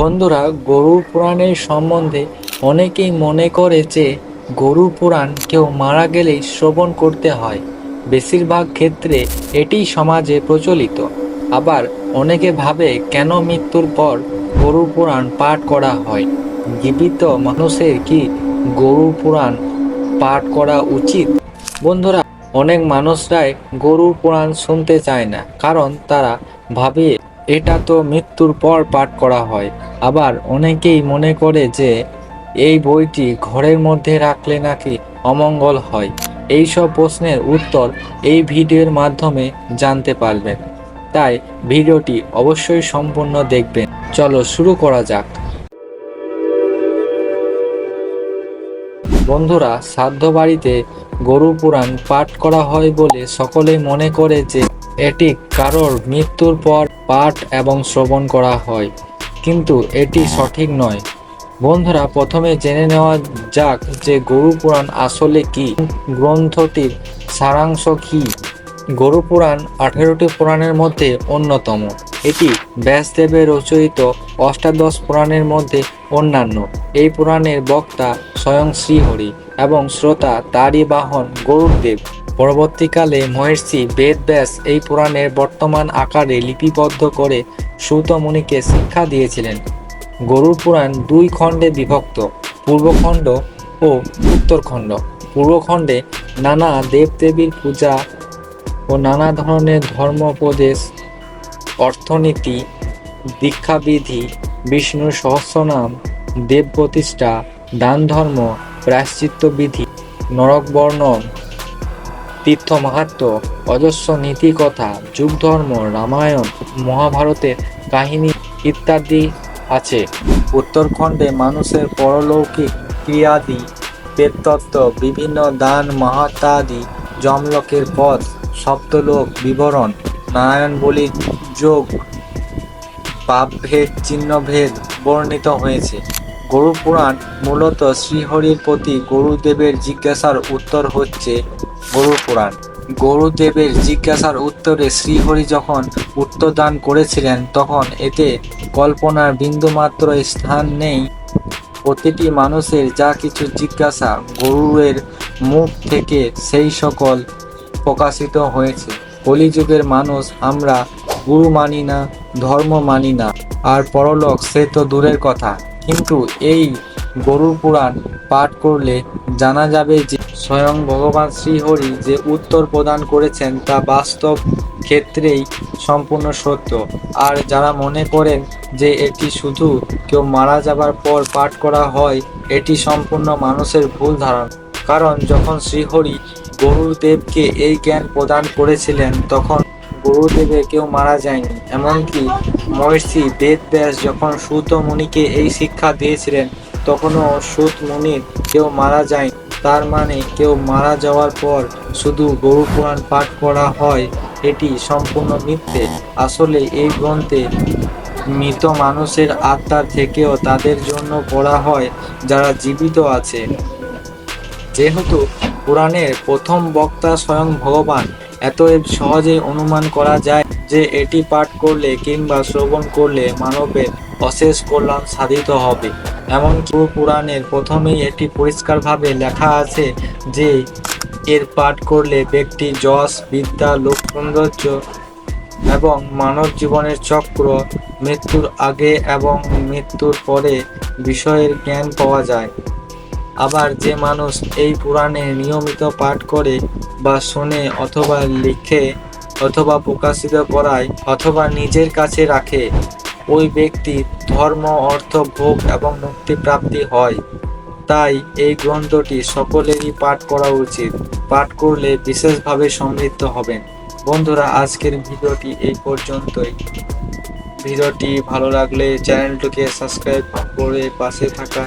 বন্ধুরা গরুর পুরাণের সম্বন্ধে অনেকেই মনে করে যে গরুর পুরাণ কেউ মারা গেলেই শ্রবণ করতে হয়। বেশিরভাগ ক্ষেত্রে এটি সমাজে প্রচলিত। আবার অনেকে ভাবে কেন মৃত্যুর পর গরুর পুরাণ পাঠ করা হয়? জীবিত মানুষের কি গরুর পুরাণ পাঠ করা উচিত? বন্ধুরা, অনেক মানুষরাই গরুর পুরাণ শুনতে চায় না, কারণ তারা ভাবে এটা তো মৃত্যুর পর পাঠ করা হয়। আবার অনেকেই মনে করে যে, এই বইটি ঘরের মধ্যে রাখলে নাকি অমঙ্গল হয়। এই সব প্রশ্নের উত্তর এই ভিডিওর মাধ্যমে জানতে পারবেন। তাই ভিডিওটি অবশ্যই সম্পূর্ণ দেখবেন। চলো শুরু করা যাক। বন্ধুরা শ্রাদ্ধ বাড়িতে গরু পুরাণ পাঠ করা হয় বলে সকলে মনে করে যে এটি কারোর মৃত্যুর পর পাঠ এবং শ্রবণ করা হয়, কিন্তু এটি সঠিক নয়। বন্ধুরা, প্রথমে জেনে নেওয়া যাক যে গরু পুরাণ আসলে কি। গ্রন্থটির সারাংশ কি? গরু পুরাণ আঠেরোটি পুরাণের মধ্যে অন্যতম। এটি ব্যাসদেবের রচয়িত অষ্টাদশ পুরাণের মধ্যে অন্যান্য। এই পুরাণের বক্তা স্বয়ং শ্রীহরি এবং শ্রোতা তারই বাহন গরুরদেব পরবর্তীকালে মহর্ষি বেদব্যাস এই পুরাণের বর্তমান আকারে লিপিবদ্ধ করে সুতমুনিকে শিক্ষা দিয়েছিলেন। গরুর পুরাণ দুই খণ্ডে বিভক্ত, পূর্বখণ্ড ও উত্তরখণ্ড। পূর্বখণ্ডে নানা দেবদেবীর পূজা ও নানা ধরনের ধর্মোপদেশ, অর্থনীতি, দীক্ষাবিধি, বিষ্ণুর সহস্রনাম দেব প্রতিষ্ঠা দান ধর্ম প্রায়শ্চিত্ত বিধি নরক বর্ণন তীর্থ মাহাত্ম অজস্র নীতি কথা যুগ ধর্ম রামায়ণ, মহাভারতের কাহিনী ইত্যাদি আছে। উত্তরখণ্ডে মানুষের পরলৌকিক ক্রিয়াদি পেতত্ত্ব বিভিন্ন দান মাহাত্মাদি জমলোকের পথ, সপ্তলোক, বিবরণ, নারায়ণ বলির যোগ, পাপভেদ, চিহ্নভেদ বর্ণিত হয়েছে। গরু পুরাণ মূলত শ্রীহরির প্রতি গরুদেবের জিজ্ঞাসার উত্তর হচ্ছে গরু পুরাণ গরুদেবের জিজ্ঞাসার উত্তরে শ্রীহরি যখন উত্তর দান করেছিলেন, তখন এতে কল্পনার বিন্দুমাত্র স্থান নেই। প্রতিটি মানুষের যা কিছু জিজ্ঞাসা গরুরের মুখ থেকে সেই সকল প্রকাশিত হয়েছে। কলিযুগের মানুষ আমরা গুরু মানি না, ধর্ম মানি না, আর পরলোক সে তো দূরের কথা। কিন্তু এই গরুর পুরাণ পাঠ করলে জানা যাবে যে স্বয়ং ভগবান শ্রীহরি যে উত্তর প্রদান করেছেন তা বাস্তব ক্ষেত্রেই সম্পূর্ণ সত্য। আর যারা মনে করেন যে এটি শুধু কেউ মারা যাবার পর পাঠ করা হয়, এটি সম্পূর্ণ মানুষের ভুল ধারণা। কারণ যখন শ্রীহরি গরুদেবকে এই জ্ঞান প্রদান করেছিলেন, তখন গরুদেবে কেউ মারা যায়নি। এমনকি মহর্ষি বেদব্যাস যখন সুত মুনিকে এই শিক্ষা দিয়েছিলেন, তখনও সুত মুনির কেউ মারা যায়নি। তার মানে কেউ মারা যাওয়ার পর শুধু গরু পুরাণ পাঠ করা হয়, এটি সম্পূর্ণ মিথ্যে। আসলে এই গ্রন্থে মৃত মানুষের আত্মা থেকেও তাদের জন্য পড়া হয় যারা জীবিত আছে। যেহেতু পুরাণের প্রথম বক্তা স্বয়ং ভগবান, এতএব সহজেই অনুমান করা যায় যে এটি পাঠ করলে কিংবা শ্রবণ করলে মানবের অশেষ কল্যাণ সাধিত হবে। এমন এমনকি পুরাণের প্রথমেই এটি পরিষ্কারভাবে লেখা আছে যে, এর পাঠ করলে ব্যক্তি যশ, বিদ্যা, লোক, সৌন্দর্য এবং মানব জীবনের চক্র, মৃত্যুর আগে এবং মৃত্যুর পরে বিষয়ের জ্ঞান পাওয়া যায়। আবার যে মানুষ এই পুরাণে নিয়মিত পাঠ করে বা শোনে অথবা লিখে অথবা প্রকাশিত করায় অথবা নিজের কাছে রাখে। ওই ব্যক্তি ধর্ম, অর্থ, ভোগ এবং মুক্তি প্রাপ্তি হয়। তাই এই গ্রন্থটি সকলেরই পাঠ করা উচিত। পাঠ করলে বিশেষভাবে সমৃদ্ধ হবেন। বন্ধুরা, আজকের ভিডিওটি এই পর্যন্তই। ভিডিওটি ভালো লাগলে চ্যানেলটিকে সাবস্ক্রাইব করে পাশে থাকা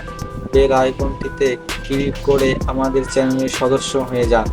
বেল আইকনটিতে ক্লিক করে আমাদের চ্যানেলের সদস্য হয়ে যান।